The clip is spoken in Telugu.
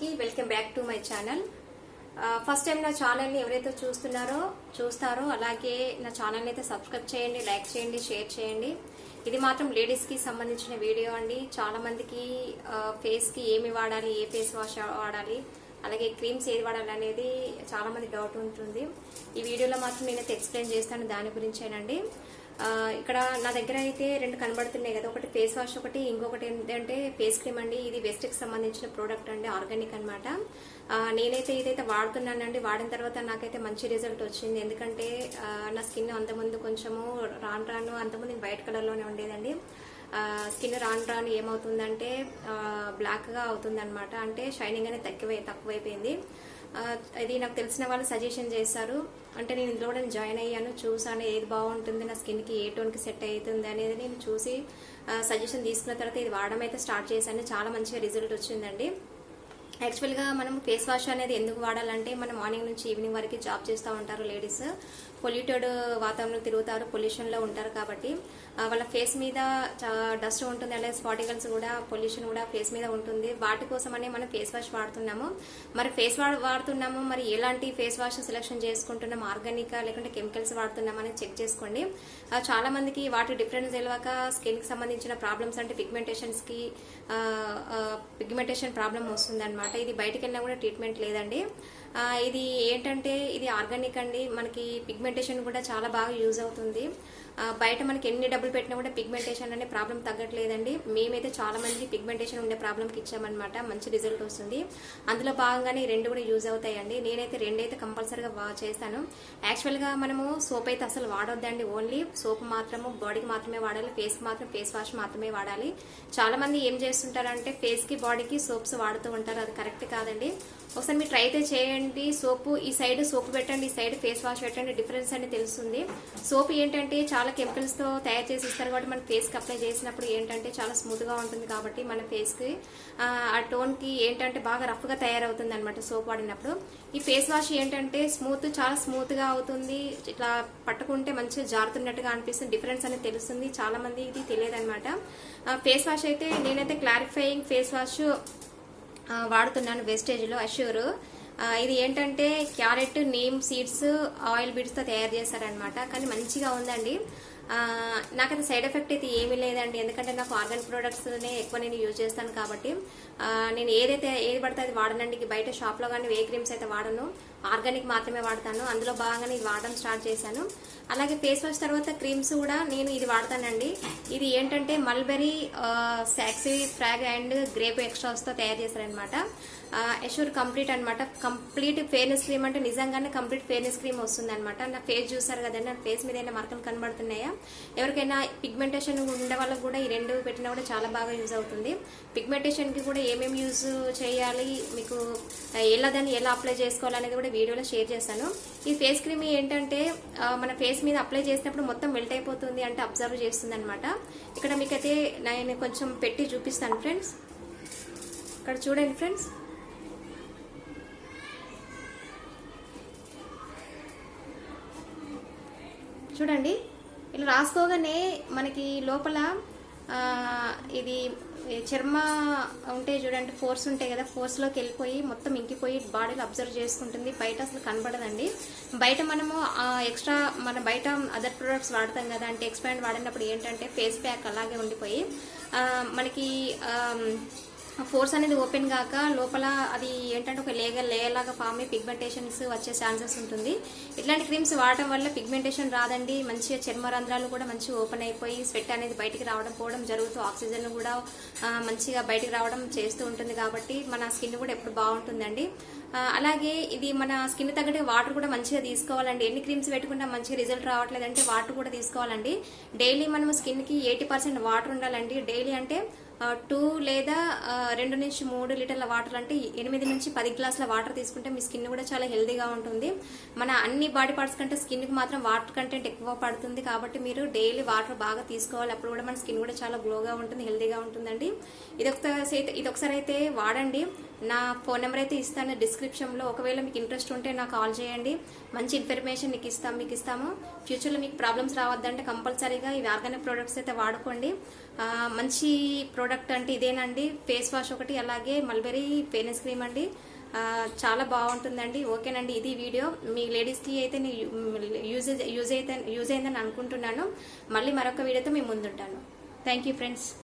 అందరికీ welcome back to my channel. First time నా ఛానల్ని ఎవరైతే చూస్తున్నారో చూస్తారో అలాగే నా ఛానల్ని అయితే సబ్స్క్రైబ్ చేయండి లైక్ చేయండి షేర్ చేయండి. ఇది మాత్రం లేడీస్కి సంబంధించిన వీడియో అండి. చాలా మందికి ఫేస్కి ఏమి వాడాలి ఏ ఫేస్ వాష్ వాడాలి అలాగే క్రీమ్స్ ఏది వాడాలి అనేది చాలామంది డౌట్ ఉంటుంది. ఈ వీడియోలో మాత్రం నేనైతే ఎక్స్ప్లెయిన్ చేస్తాను దాని గురించేనండి. ఇక్కడ నా దగ్గర అయితే రెండు కనబడుతున్నాయి కదా. ఒకటి ఫేస్ వాష్ ఒకటి ఇంకొకటి ఏంటంటే ఫేస్ క్రీమ్ అండి. ఇది వెస్ట్కి సంబంధించిన ప్రోడక్ట్ అండి ఆర్గానిక్ అనమాట నేనైతే ఇదైతే వాడుతున్నానండి. వాడిన తర్వాత నాకైతే మంచి రిజల్ట్ వచ్చింది. ఎందుకంటే నా స్కిన్ అంతకుముందు కొంచెము రాను రాను అంతకుముందు వైట్ కలర్లోనే ఉండేదండి. స్కిన్ రాను రాను ఏమవుతుందంటే బ్లాక్గా అవుతుందన్నమాట. అంటే షైనింగ్ అనేది తక్కువ తక్కువైపోయింది. ఇది నాకు తెలిసిన వాళ్ళు సజెషన్ చేశారు. అంటే నేను ఇందులో కూడా జాయిన్ అయ్యాను. చూసాను ఏది బాగుంటుంది నా స్కిన్కి ఏ టోన్కి సెట్ అవుతుంది అనేది నేను చూసి సజెషన్ తీసుకున్న తర్వాత ఇది వాడడం అయితే స్టార్ట్ చేశాను. చాలా మంచిగా రిజల్ట్ వచ్చిందండి. యాక్చువల్గా మనం ఫేస్ వాష్ అనేది ఎందుకు వాడాలంటే మనం మార్నింగ్ నుంచి ఈవినింగ్ వరకు జాబ్ చేస్తూ ఉంటారు లేడీస్. పొల్యూటెడ్ వాతావరణం తిరుగుతారు పొల్యూషన్లో ఉంటారు కాబట్టి వాళ్ళ ఫేస్ మీద డస్ట్ ఉంటుంది అలాగే స్పాటికల్స్ కూడా పొల్యూషన్ కూడా ఫేస్ మీద ఉంటుంది. వాటి కోసమనే మనం ఫేస్ వాష్ వాడుతున్నాము. మరి ఫేస్ వాష్ వాడుతున్నాము మరి ఎలాంటి ఫేస్ వాష్ సెలెక్షన్ చేసుకుంటున్నాం ఆర్గానిక్ లేకుంటే కెమికల్స్ వాడుతున్నాం చెక్ చేసుకోండి. చాలా మందికి వాటి డిఫరెన్స్ తెలియక స్కిన్కి సంబంధించిన ప్రాబ్లమ్స్ అంటే పిగ్మెంటేషన్స్కి పిగ్మెంటేషన్ ప్రాబ్లం వస్తుంది అనమాట ఇది బయటకెళ్ళినా వెళ్ళినా కూడా ట్రీట్మెంట్ లేదండి. ఇది ఏంటంటే ఇది ఆర్గానిక్ అండి. మనకి పిగ్మెంటేషన్ కూడా చాలా బాగా యూజ్ అవుతుంది. బయట మనకి ఎన్ని డబ్బులు పెట్టినా కూడా పిగ్మెంటేషన్ అనే ప్రాబ్లం తగ్గట్లేదండి. మేమైతే చాలా మంది పిగ్మెంటేషన్ ఉండే ప్రాబ్లంకి ఇచ్చామన్నమాట. మంచి రిజల్ట్ వస్తుంది. అందులో భాగంగానే రెండు కూడా యూజ్ అవుతాయండి. నేనైతే రెండైతే కంపల్సరీగా వా- చేస్తాను. యాక్చువల్గా మనము సోప్ అయితే అసలు వాడొద్దండి ఓన్లీ సోప్ మాత్రము బాడీకి మాత్రమే వాడాలి. ఫేస్ మాత్రం ఫేస్ వాష్ మాత్రమే వాడాలి. చాలా మంది ఏం చేస్తుంటారంటే ఫేస్కి బాడీకి సోప్స్ వాడుతూ ఉంటారు. అది కరెక్ట్ కాదండి. ఒకసారి మీరు ట్రై అయితే చేయండి. సోపు ఈ సైడ్ సోప్ పెట్టండి ఈ సైడ్ ఫేస్ వాష్ పెట్టండి. డిఫరెన్స్ అనేది తెలుస్తుంది. సోప్ ఏంటంటే చాలా కెమికల్స్తో తయారు చేసి ఇస్తారు కాబట్టి మన ఫేస్కి అప్లై చేసినప్పుడు ఏంటంటే చాలా స్మూత్గా ఉంటుంది కాబట్టి మన ఫేస్కి ఆ, టోన్కి టోన్కి ఏంటంటే బాగా రఫ్గా తయారవుతుంది అనమాట సోప్ వాడినప్పుడు. ఈ ఫేస్ వాష్ ఏంటంటే స్మూత్ చాలా స్మూత్గా అవుతుంది. ఇట్లా పట్టుకుంటే మంచిగా జారుతున్నట్టుగా అనిపిస్తుంది. డిఫరెన్స్ అనేది తెలుస్తుంది. చాలా మంది ఇది తెలియదనమాట ఫేస్ వాష్ అయితే నేనైతే క్లారిఫైయింగ్ ఫేస్ వాష్ వాడుతున్నాను వేస్టేజ్లో అష్యూర్ ఇది ఏంటంటే క్యారెట్ నీమ్ సీడ్స్ ఆయిల్ బీడ్స్తో తయారు చేశారనమాట కానీ మంచిగా ఉందండి. నాకు అది సైడ్ ఎఫెక్ట్ అయితే ఏమీ లేదండి. ఎందుకంటే నాకు ఆర్గానిక్ ప్రొడక్ట్స్నే ఎక్కువ నేను యూజ్ చేస్తాను కాబట్టి. నేను ఏదైతే ఏది పడితే అది వాడనండి. బయట షాప్లో కానీ ఏ క్రీమ్స్ అయితే వాడను ఆర్గానిక్ మాత్రమే వాడతాను. అందులో భాగంగా ఇది వాడడం స్టార్ట్ చేశాను. అలాగే ఫేస్ వాష్ తర్వాత క్రీమ్స్ కూడా నేను ఇది వాడతానండి. ఇది ఏంటంటే mulberry Sakshi frog and grape ఎక్స్ట్రాస్తో తయారు చేశారనమాట ఎష్యూర్ కంప్లీట్ అనమాట కంప్లీట్ ఫేర్నెస్ క్రీమ్ అంటే నిజంగానే కంప్లీట్ ఫేర్నెస్ క్రీమ్ వస్తుంది అనమాట నా ఫేస్ చూసారు కదండి నా ఫేస్ మీద ఏమైనా మరకలు కనబడుతున్నాయా? ఎవరికైనా పిగ్మెంటేషన్ ఉండే వాళ్ళకి కూడా ఈ రెండు పెట్టినా కూడా చాలా బాగా యూజ్ అవుతుంది. పిగ్మెంటేషన్కి కూడా ఏమేమి యూజ్ చేయాలి మీకు ఎలా దాన్ని ఎలా అప్లై చేసుకోవాలి అనేది కూడా వీడియోలో షేర్ చేశాను ఈ ఫేస్ క్రీమ్ ఏంటంటే మన ఫేస్ మీద అప్లై చేసినప్పుడు మొత్తం మెల్ట్ అయిపోతుంది అంటే అబ్జర్వ్ చేస్తుంది అనమాట ఇక్కడ మీకైతే నేను కొంచెం పెట్టి చూపిస్తాను ఫ్రెండ్స్ ఇక్కడ చూడండి ఫ్రెండ్స్ చూడండి. ఇలా రాసుకోగానే మనకి లోపల ఇది చర్మ ఉంటే చూడండి ఫోర్స్ ఉంటాయి కదా ఫోర్స్లోకి వెళ్ళిపోయి మొత్తం ఇంకిపోయి బాడీలో అబ్జర్వ్ చేసుకుంటుంది. బయట అసలు కనబడదండి. బయట మనము ఎక్స్ట్రా మన బయట అదర్ ప్రొడక్ట్స్ వాడతాం కదా అంటే ఎక్స్పాండ్ వాడినప్పుడు ఏంటంటే ఫేస్ ప్యాక్ అలాగే ఉండిపోయి మనకి ఫోర్స్ అనేది ఓపెన్ కాక లోపల అది ఏంటంటే ఒక లేగర్ లేయర్ లాగా ఫామ్ అయ్యి పిగ్మెంటేషన్స్ వచ్చే ఛాన్సెస్ ఉంటుంది. ఇట్లాంటి క్రీమ్స్ వాడటం వల్ల పిగ్మెంటేషన్ రాదండి. మంచిగా చర్మ రంధ్రాలు కూడా మంచిగా ఓపెన్ అయిపోయి స్వెట్ అనేది బయటికి రావడం పోవడం జరుగుతూ ఆక్సిజన్ కూడా మంచిగా బయటికి రావడం చేస్తూ ఉంటుంది కాబట్టి మన స్కిన్ కూడా ఎప్పుడు బాగుంటుందండి. అలాగే ఇది మన స్కిన్ తగ్గట్టు వాటర్ కూడా మంచిగా తీసుకోవాలండి. ఎన్ని క్రీమ్స్ పెట్టుకున్నా మంచిగా రిజల్ట్ రావట్లేదంటే వాటర్ కూడా తీసుకోవాలండి. డైలీ మనం స్కిన్కి ఎయిటీ పర్సెంట్ వాటర్ ఉండాలండి. డైలీ అంటే టూ లేదా రెండు నుంచి మూడు లీటర్ల వాటర్ అంటే ఎనిమిది నుంచి పది గ్లాసుల వాటర్ తీసుకుంటే మీ స్కిన్ కూడా చాలా హెల్దీగా ఉంటుంది. మన అన్ని బాడీ పార్ట్స్ కంటే స్కిన్కి మాత్రం వాటర్ కంటెంట్ ఎక్కువ పడుతుంది కాబట్టి మీరు డైలీ వాటర్ బాగా తీసుకోవాలి. అప్పుడు కూడా మన స్కిన్ కూడా చాలా గ్లోగా ఉంటుంది హెల్దీగా ఉంటుందండి. ఇది ఒకసారి అయితే ఇది ఒకసారి అయితే వాడండి. నా ఫోన్ నెంబర్ అయితే ఇస్తాను డిస్క్రిప్షన్లో ఒకవేళ మీకు ఇంట్రెస్ట్ ఉంటే నాకు కాల్ చేయండి. మంచి ఇన్ఫర్మేషన్ మీకు ఇస్తాం మీకు ఇస్తాము. ఫ్యూచర్లో మీకు ప్రాబ్లమ్స్ రావద్దంటే కంపల్సరీగా ఇవి ఆర్గానిక్ ప్రోడక్ట్స్ అయితే వాడుకోండి. మంచి ప్రోడక్ట్ అంటే ఇదేనండి. ఫేస్ వాష్ ఒకటి అలాగే మల్బెరీ ఫేనెస్ క్రీమ్ అండి. చాలా బాగుంటుందండి. ఓకేనండి ఇది వీడియో. మీ లేడీస్కి అయితే యూజ్ యూజ్ అయితే యూజ్ అయిందని అనుకుంటున్నాను. మళ్ళీ మరొక వీడియోతో మీ ముందుంటాను. Thank you friends